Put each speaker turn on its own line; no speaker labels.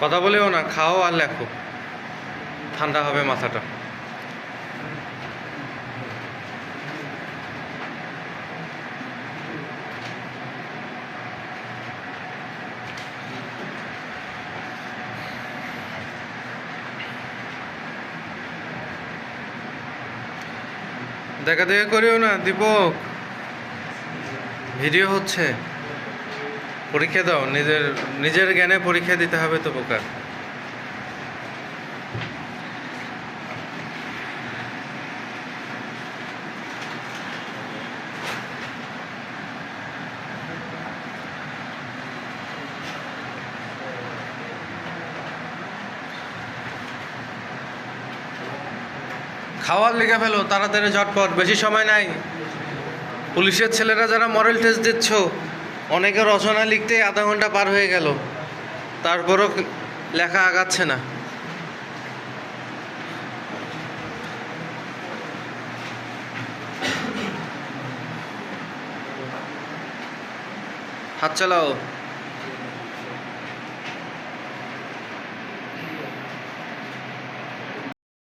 কথা বলেও না, খাও আর লেখো। ঠান্ডা হবে মাথাটা। দেখা দেখা করিও না, দীপক। ভিডিও হচ্ছে। পরীক্ষা দাও, নিজের নিজের জ্ঞানে পরীক্ষা দিতে হবে তো বোকা। খাওয়ার লেগে ফেলো, তাড়াতাড়ি ঝটপট, বেশি সময় নাই। পুলিশের ছেলেরা যারা মডেল টেস্ট দিচ্ছ অনেকে রচনা লিখতে আধা ঘণ্টা পার হয়ে গেল। তারপরও লেখা আগাচ্ছে না। হাত চালাও।